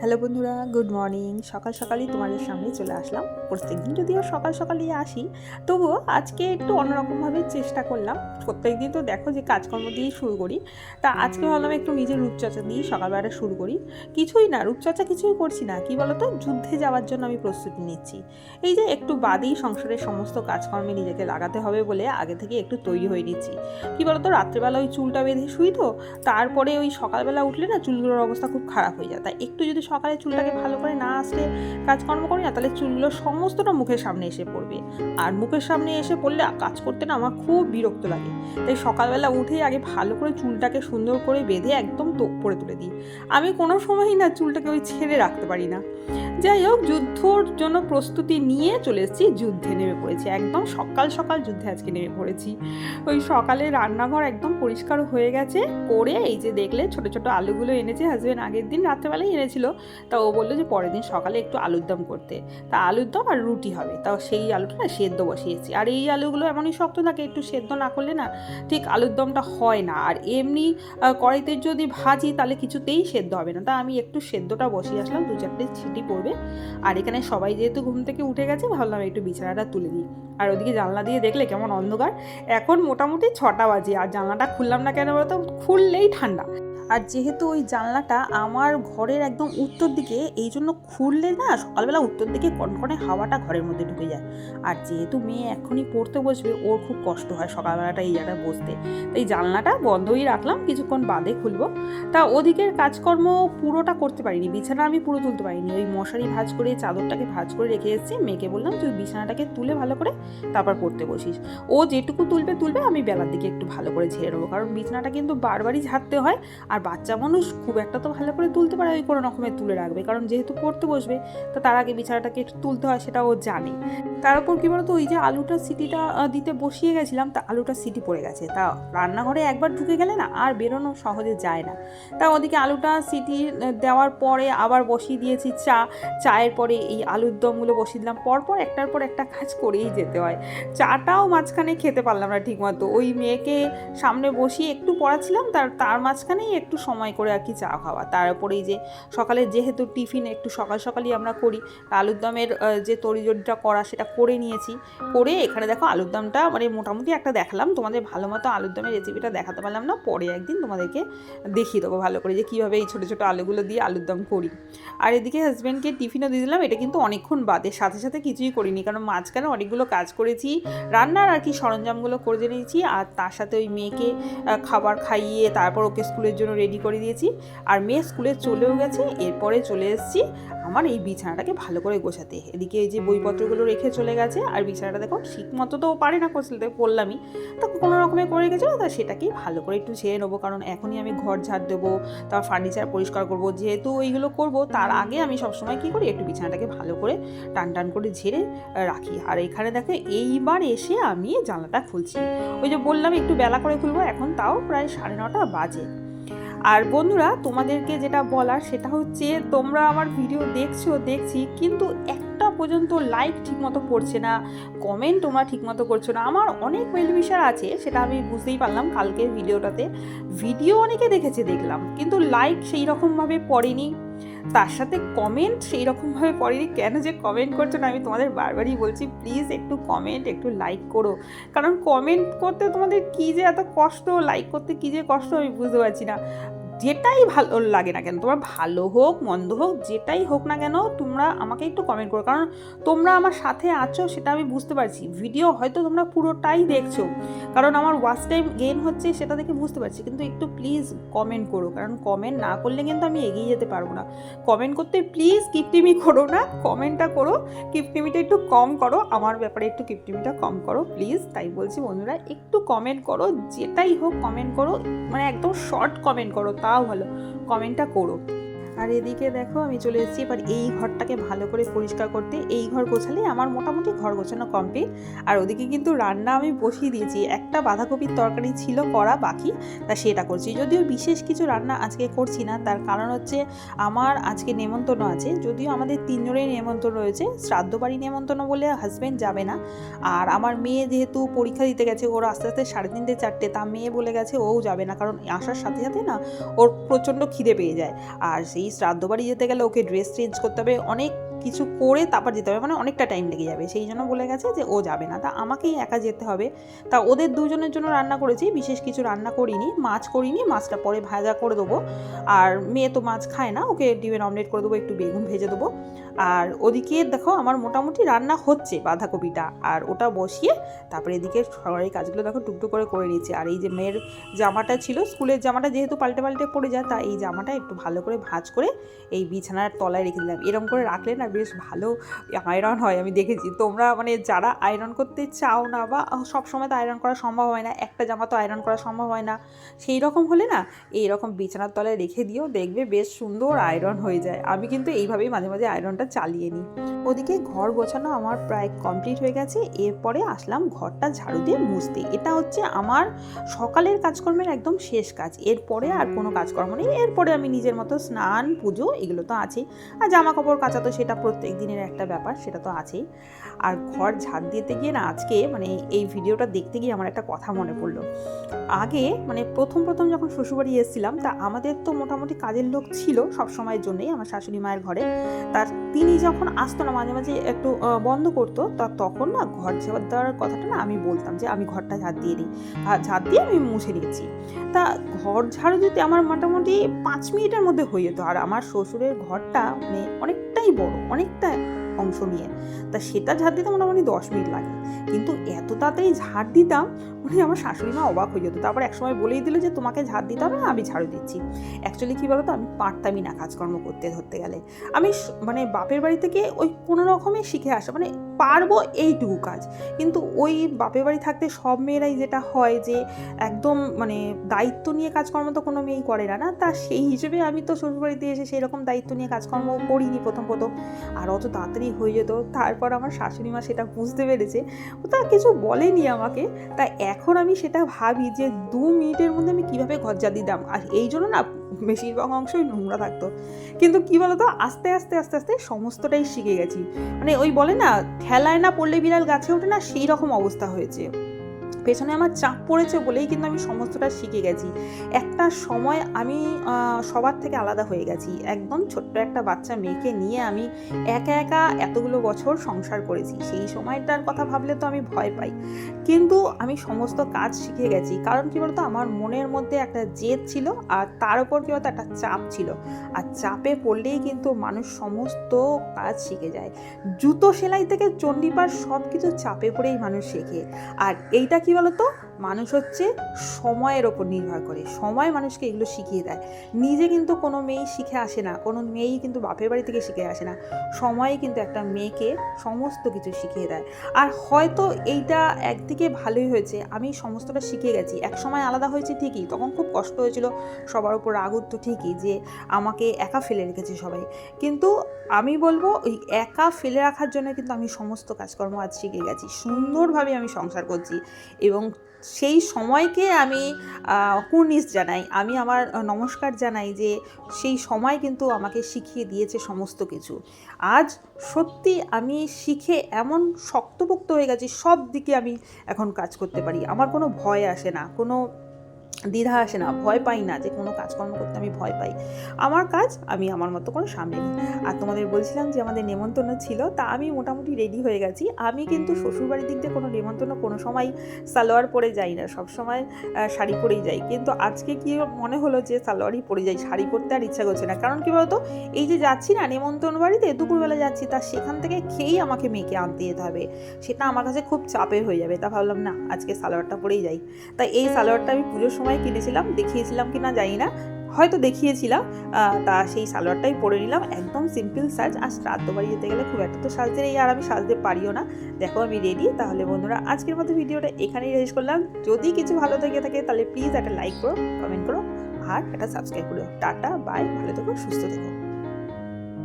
Hello বন্ধুরা, good morning. সকাল সকালই তোমাদের সামনে চলে আসলাম। প্রত্যেকদিন যদিও সকাল সকালই আসি, তবুও আজকে একটু অন্যরকমভাবে চেষ্টা করলাম। প্রত্যেকদিন তো দেখো যে কাজকর্ম দিয়েই শুরু করি। তা আজকে ভাবলাম একটু নিজের রূপচর্চা দিয়েই সকালবেলা শুরু করি। কিছুই না, রূপচর্চা কিছুই করছি না। কি বলতো? যুদ্ধে যাওয়ার জন্য আমি প্রস্তুতি নিচ্ছি। এই যে একটু বাদেই সংসারের সমস্ত কাজকর্মে নিজেকে লাগাতে হবে বলে আগে থেকে একটু তৈরি হয়ে নিচ্ছি। কি বলতো? রাত্রেবেলা ওই চুলটা বেঁধে শুই তো, তারপরে ওই সকালবেলা উঠলে না চুলগুলোর অবস্থা খুব খারাপ হয়ে যায়। তাই একটু যদি সকালে চুলটাকে ভালো করে না আসলে কাজকর্ম করি না, তাহলে চুলগুলো সমস্তটা মুখের সামনে এসে পড়বে। আর মুখের সামনে এসে পড়লে কাজ করতে না আমার খুব বিরক্ত লাগে। তাই সকালবেলা উঠেই আগে ভালো করে চুলটাকে সুন্দর করে বেঁধে একদম তোপ করে তুলে দিই। আমি কোনো সময়ই না চুলটাকে ওই ছেড়ে রাখতে পারি না। যাই হোক, যুদ্ধর জন্য প্রস্তুতি নিয়ে চলে এসেছি, যুদ্ধে নেমে পড়েছি। একদম সকাল সকাল যুদ্ধে আজকে নেমে পড়েছি। ওই সকালে রান্নাঘর একদম পরিষ্কার হয়ে গেছে, করে এই যে দেখলে ছোট ছোট আলুগুলো এনেছে হাজবেন্ড আগের দিন রাত্রেবেলায় এনেছিল। তা ও বলল যে পরের দিন সকালে একটু আলুর দম করতে। তা আলুর দম আর রুটি হবে। তাও সেই আলুটা না সেদ্ধ বসিয়েছি। আর এই আলুগুলো এমনই শক্ত থাকে, একটু সেদ্ধ না করলে না ঠিক আলুর দমটা হয় না। আর এমনি কড়াইতে যদি ভাজি তাহলে কিছুতেই সেদ্ধ হবে না। তা আমি একটু সেদ্ধটা বসিয়ে আসলাম, দু চারটে ছিটি পড়বে। আর এখানে সবাই যেহেতু ঘুম থেকে উঠে গেছে, ভাবলাম একটু বিছানাটা তুলে দিই। আর ওদিকে জানলা দিয়ে দেখলে কেমন অন্ধকার। এখন মোটামুটি ছটা বাজে, আর জানলাটা খুললাম না কেন বলতো? খুললেই ঠান্ডা। আর যেহেতু ওই জানলাটা আমার ঘরের একদম উত্তর দিকে, এই জন্য খুললে না সকালবেলা উত্তর দিকে কনকনে হাওয়াটা ঘরের মধ্যে ঢুকে যায়। আর যেহেতু মেয়ে এখনই পড়তে বসবে, ওর খুব কষ্ট হয় সকালবেলাটা এই জায়গায় বসতে। তাই জানলাটা বন্ধই রাখলাম, কিছুক্ষণ বাদে খুলবো। তা ওদিকের কাজকর্ম পুরোটা করতে পারিনি, বিছানা আমি পুরো তুলতে পারিনি। ওই মশারি ভাজ করে, চাদরটাকে ভাজ করে রেখে এসেছি। মেয়েকে বললাম, তুই বিছানাটাকে তুলে ভালো করে তারপর পড়তে বসিস। ও যেটুকু তুলবে তুলবে, আমি বেলার দিকে একটু ভালো করে ঝেড়ে নেব। কারণ বিছানাটা কিন্তু বারবারই ঝাড়তে হয়, আর বাচ্চা মানুষ খুব একটা তো ভালো করে তুলতে পারে, ওই কোনো রকমের তুলে রাখবে। কারণ যেহেতু পড়তে বসবে, তো তার আগে বিছানাটাকে একটু তুলতে হয়, সেটা ও জানে। তার উপর কী বলতো, ওই যে আলুটা সিটিটা দিতে বসিয়ে গেছিলাম, তা আলুটা সিটি পড়ে গেছে। তা রান্নাঘরে একবার ঢুকে গেলে না, আর বেরোনো সহজে যায় না। তা ওদিকে আলুটা সিটি দেওয়ার পরে আবার বসিয়ে দিয়েছি চা। চায়ের পরে এই আলুর দমগুলো বসিয়ে দিলাম। পরপর একটার পর একটা কাজ করেই যেতে হয়। চাটাও মাঝখানে খেতে পারলাম না ঠিকমতো। ওই মেয়েকে সামনে বসিয়ে একটু পড়াচ্ছিলাম, তার তার মাঝখানেই একটু সময় করে আর কি চা খাওয়া। তার উপরে এই যে সকালে যেহেতু টিফিন একটু সকাল সকালই আমরা করি আলুর দমের যে তরিজোরিটা করা সেটা করে নিয়েছি। করে এখানে দেখো আলুর দমটা মানে মোটামুটি একটা দেখালাম, তোমাদের ভালো মতো আলুর দমের রেসিপিটা দেখাতে পারলাম না। পরে একদিন তোমাদেরকে দেখিয়ে দেবো ভালো করে যে কীভাবে এই ছোটো ছোটো আলুগুলো দিয়ে আলুর দম করি। আর এদিকে হাজব্যান্ডকে টিফিনও দিয়ে দিলাম, এটা কিন্তু অনেকক্ষণ বাদে। সাথে সাথে কিছুই করিনি, কারণ মাঝখানে অনেকগুলো কাজ করেছি। রান্নার আর কি সরঞ্জামগুলো করে নিয়েছি আর তার সাথে ওই মেয়েকে খাবার খাইয়ে তারপর ওকে স্কুলের জন্য রেডি করে দিয়েছি। আর মেয়ে স্কুলে চলেও গেছে, এরপরে চলে এসেছি আমার এই বিছানাটাকে ভালো করে গোছাতে। এদিকে এই যে বইপত্রগুলো রেখে চলে গেছে, আর বিছানাটা দেখো ঠিক মতো তো পারে না কোথাতে পড়লামই তো কোনো রকমে করে গেছিল তা সেটাকেই ভালো করে একটু ছেড়ে নেব, কারণ এখনই আমি ঘর ঝাড় দেবো তারপর ফার্নিচার পরিষ্কার করব, যেহেতু এইগুলো করব, তার আগে আমি সবসময় কী করি, একটু বিছানাটাকে ভালো করে টান টান করে ঝেড়ে রাখি। আর এখানে দেখো এইবার এসে আমি জানলাটা খুলছি। ওই যে বললাম একটু বেলা করে খুলবো, এখন তাও প্রায় সাড়ে নটা বাজে। আর বন্ধুরা, তোমাদেরকে যেটা বলার সেটা হচ্ছে, তোমরা আমার ভিডিও দেখছ, দেখছি, কিন্তু একটা পর্যন্ত লাইক ঠিকমতো পড়ছে না কমেন্ট তোমরা ঠিকমতো করছ না। আমার অনেক ওয়েলবিশার আছে, সেটা আমি বুঝতেই পারলাম কালকের ভিডিওটাতে ভিডিও অনেকে দেখেছে, দেখলাম, কিন্তু লাইক সেই রকমভাবে পড়েনি। তার সাথে কমেন্ট সেই রকমভাবে পড়েনি। কেন যে কমেন্ট করছ না, আমি তোমাদের বারবারই বলছি প্লিজ একটু কমেন্ট একটু লাইক করো। কারণ কমেন্ট করতে তোমাদের কী যে এত কষ্ট লাইক করতে কী যে কষ্ট আমি বুঝতে পারছি না। যেটাই ভালো লাগে না কেন, তোমার ভালো হোক, মন্দ হোক, যেটাই হোক না কেন, তোমরা আমাকে একটু কমেন্ট করো। কারণ তোমরা আমার সাথে আছো সেটা আমি বুঝতে পারছি। ভিডিও হয়তো তোমরা পুরোটাই দেখছ। কারণ আমার ওয়াচ টাইম গেন হচ্ছে সেটা দেখে বুঝতে পারছি। কিন্তু একটু প্লিজ কমেন্ট করো। কারণ কমেন্ট না করলে কিন্তু আমি এগিয়ে যেতে পারব না। কমেন্ট করতে প্লিজ কিপটিমি করো না। কমেন্টটা করো। কিপটিমিটা একটু কম করো। আমার ব্যাপারে একটু কিপটিমিটা কম করো। প্লিজ তাই বলছি বন্ধুরা, একটু কমেন্ট করো। যেটাই হোক কমেন্ট করো। মানে একদম শর্ট কমেন্ট করো। তাও ভালো কমেন্টটা করো। আর এদিকে দেখো, আমি চলে এসেছি। এবার এই ঘরটাকে ভালো করে পরিষ্কার করতে। এই ঘর গোছালে আমার মোটামুটি ঘর গোছানো কমপ্লিট আর ওদিকে কিন্তু রান্না আমি বসিয়ে দিয়েছি। একটা বাঁধাকপির তরকারি ছিল করা বাকি, তা সেটা করছি। যদিও বিশেষ কিছু রান্না আজকে করছি না, তার কারণ হচ্ছে আমার আজকে নেমন্তন্ন আছে। যদিও আমাদের তিনজনের নেমন্তন্ন রয়েছে শ্রাদ্ধ বাড়ি নেমন্তন্ন বলে হাজব্যান্ড যাবে না। আর আমার মেয়ে যেহেতু পরীক্ষা দিতে গেছে, ওর আস্তে আস্তে সাড়ে তিনটে, চারটে, তা মেয়ে বলে গেছে, ও যাবে না। কারণ আসার সাথে সাথে না, ওর প্রচণ্ড খিদে পেয়ে যায়। আর সেই শ্রাদ্ধ বাড়ি যেতে গেলে ওকে ড্রেস চেঞ্জ করতে হবে। অনেক কিছু করে তারপর যেতে হবে। মানে অনেকটা টাইম লেগে যাবে। সেই জন্য বলে গেছে যে ও যাবে না। তা আমাকেই একা যেতে হবে। তা ওদের দুজনের জন্য রান্না করেছি। বিশেষ কিছু রান্না করিনি। মাছ করিনি। মাছটা পরে ভাজা করে দেবো। আর মেয়ে তো মাছ খায় না। ওকে ডিমের অমলেট করে দেবো, একটু বেগুন ভেজে দেবো। আর ওদিকে দেখো আমার মোটামুটি রান্না হচ্ছে বাঁধাকপিটা। আর ওটা বসিয়ে তারপরে এদিকে সবারই কাজগুলো দেখো টুকটুক করে করে নিয়েছি। আর এই যে মেয়ের জামাটা ছিল, স্কুলের জামাটা যেহেতু পাল্টে পাল্টে পড়ে যায়, তা এই জামাটা একটু ভালো করে ভাজ করে এই বিছানার তলায় রেখে দিলাম। এরকম করে রাখলে না বেশ ভালো আয়রন হয়। আমি দেখেছি। তোমরা মানে যারা আয়রন করতে চাও না বা সব সময় তো আয়রন করা সম্ভব হয় না, একটা জামা তো আয়রন করা সম্ভব হয় না, সেই রকম হলে না এই রকম বিছানার তলায় রেখে দিও, দেখবে বেশ সুন্দর আয়রন হয়ে যায়। আমি কিন্তু এইভাবেই মাঝে মাঝে আয়রনটা চালিয়ে নিই। ওদিকে ঘর গোছানো আমার প্রায় কমপ্লিট হয়ে গেছে। এরপরে আসলাম ঘরটা ঝাড়ু দিয়ে মুছতে। এটা হচ্ছে আমার সকালের কাজকর্মের একদম শেষ কাজ। এরপরে আর কোনো কাজকর্ম নেই। এরপরে আমি নিজের মতো স্নান, পুজো এগুলো তো আছেই। আর জামা কাপড় কাচা তো সেটা প্রত্যেক দিনের একটা ব্যাপার, সেটা তো আছেই। আর ঘর ঝাড় দিতে গিয়ে না আজকে মানে এই ভিডিওটা দেখতে গিয়ে আমার একটা কথা মনে পড়ল। আগে মানে প্রথম প্রথম যখন শ্বশুরবাড়ি এসেছিলাম, তা আমাদের তো মোটামুটি কাজের লোক ছিল সব সময়ের জন্যই, আমার শাশুড়ি মায়ের ঘরে। তার তিনি যখন আসতো না, মাঝে মাঝে একটু বন্ধ করতো, তা তখন না ঘর ঝাড় দেওয়ার কথাটা না আমি বলতাম যে, আমি ঘরটা ঝাড় দিয়ে আর ঝাড় দিয়ে আমি মুছে দিয়েছি। তা ঘর ঝাড়ু দিতে আমার মোটামুটি পাঁচ মিনিটের মধ্যে হয়ে যেত, আর আমার শ্বশুরের ঘরটা মানে অনেকটাই বড়। অনেকটা অংশ নিয়ে। তা সেটা ঝাড় দিতে মোটামুটি দশ মিনিট লাগে। কিন্তু এত তাড়াতাড়ি ঝাড় দিতাম মানে আমার শাশুড়ি মা অবাক হয়ে যেত। তারপর একসময় বলেই দিল যে, তোমাকে ঝাড় দিতে হবে না, আমি ঝাড়ু দিচ্ছি। অ্যাকচুয়ালি কী বলতো, আমি পারতামই না কাজকর্ম করতে, ধরতে গেলে। আমি মানে বাপের বাড়ি থেকে ওই কোনো রকমে শিখে আসা মানে পারব এইটুকু কাজ। কিন্তু ওই বাপের বাড়ি থাকতে সব মেয়েরাই যেটা হয় যে, একদম মানে দায়িত্ব নিয়ে কাজকর্ম তো কোনো মেয়েই করে না না? তা সেই হিসেবে আমি তো শ্বশুরবাড়িতে এসে সেই রকম দায়িত্ব নিয়ে কাজকর্ম করিনি প্রথম প্রথম। আর অত তাড়াতাড়ি হয়ে যেত। তারপর আমার শাশুড়ি মা সেটা বুঝতে পেরেছে। ও তা কিছু বলেনি আমাকে। তাই এখন আমি সেটা ভাবি যে দু মিনিটের মধ্যে আমি কীভাবে ঘর যা দিতাম। আর এই জন্য না বেশিরভাগ অংশই নোংরা থাকতো। কিন্তু কী বলতো? আস্তে আস্তে আস্তে আস্তে সমস্তটাই শিখে গেছি। মানে ওই বলে না, ঠেলায় না পড়লে বিড়াল গাছে ওঠে না, সেই রকম অবস্থা হয়েছে। পেছনে আমার চাপ পড়েছে বলেই কিন্তু আমি সমস্তটা শিখে গেছি। একটা সময় আমি সবার থেকে আলাদা হয়ে গেছি। একদম ছোট্ট একটা বাচ্চা মেয়েকে নিয়ে আমি একা একা এতগুলো বছর সংসার করেছি। সেই সময়টার কথা ভাবলে তো আমি ভয় পাই। কিন্তু আমি সমস্ত কাজ শিখে গেছি। কারণ কি বলতো? আমার মনের মধ্যে একটা জেদ ছিল আর তার উপর কি বলতো? একটা চাপ ছিল। আর চাপে পড়লেই কিন্তু মানুষ সমস্ত কাজ শিখে যায়। জুতো সেলাই থেকে চণ্ডীপাঠ সব কিছু চাপে পড়েই মানুষ শেখে। আর এইটা কি বলতো? মানুষ হচ্ছে সময়ের ওপর নির্ভর করে। সময় মানুষকে এগুলো শিখিয়ে দেয়। নিজে কিন্তু কোনো মেয়েই শিখে আসে না। কোনো মেয়েই কিন্তু বাপের বাড়ি থেকে শিখে আসে না। সময় কিন্তু একটা মেয়েকে সমস্ত কিছু শিখিয়ে দেয়। আর হয়তো এইটা একদিকে ভালোই হয়েছে। আমি সমস্তটা শিখে গেছি। এক সময় আলাদা হয়েছে ঠিকই। তখন খুব কষ্ট হয়েছিল। সবার উপর রাগ উঠতো ঠিকই যে আমাকে একা ফেলে রেখেছে সবাই। কিন্তু আমি বলব ওই একা ফেলে রাখার জন্য কিন্তু আমি সমস্ত কাজকর্ম আজ শিখে গেছি। সুন্দরভাবে আমি সংসার করছি এবং সেই সময়কে আমি আহ, কুর্নিশ জানাই। আমি আমার নমস্কার জানাই যে সেই সময় কিন্তু আমাকে শিখিয়ে দিয়েছে সমস্ত কিছু। আজ সত্যি আমি শিখে এমন শক্তপোক্ত হয়ে গেছি সব দিকে আমি এখন কাজ করতে পারি। আমার কোনো ভয় আসে না কোনো দ্বিধা আসে না, ভয় পাই না যে কোনো কাজকর্ম করতে আমি ভয় পাই। আমার কাজ আমি আমার মতো করে সামলে নিই। আর তোমাদের বলছিলাম যে আমাদের নেমন্তন্ন ছিল, তা আমি মোটামুটি রেডি হয়ে গেছি। আমি কিন্তু শ্বশুরবাড়ির দিক দিয়ে কোনো নেমন্তন্ন কোনো সময় সালোয়ার পরে যাই না, সব সময় শাড়ি পরেই যাই। কিন্তু আজকে কি মনে হলো যে সালোয়ারই পরে যাই, শাড়ি পরতে আর ইচ্ছা করছে না। কারণ কি বলতো, এই যে যাচ্ছি না নেমন্তন্ন বাড়িতে, দুপুরবেলা যাচ্ছি, তা সেখান থেকে খেয়েই আমাকে মেয়েকে আনতে যেতে হবে। সেটা আমার কাছে খুব চাপের হয়ে যাবে। তা ভাবলাম না, আজকে সালোয়ারটা পরেই যাই। তাই এই সালোয়ারটা আমি পুজোর সময় কিনেছিলাম, দেখিয়েছিলাম কি না জানি না। হয়তো দেখিয়েছিলাম তা সেই সালোয়ারটাই পরে নিলাম। একদম সিম্পল সাজ আর শ্রাদ্ধ বাড়ি যেতে গেলে খুব একটা তো সাজতে নেই, আর আমি সাজতে পারিও না। দেখো, আমি রেডি তাহলে বন্ধুরা, আজকের মতো ভিডিওটা এখানেই শেষ করলাম। যদি কিছু ভালো থেকে থাকে, তাহলে প্লিজ একটা লাইক করো কমেন্ট করো, আর একটা সাবস্ক্রাইব করো। টাটা বাই ভালো থেকো, সুস্থ থেকো।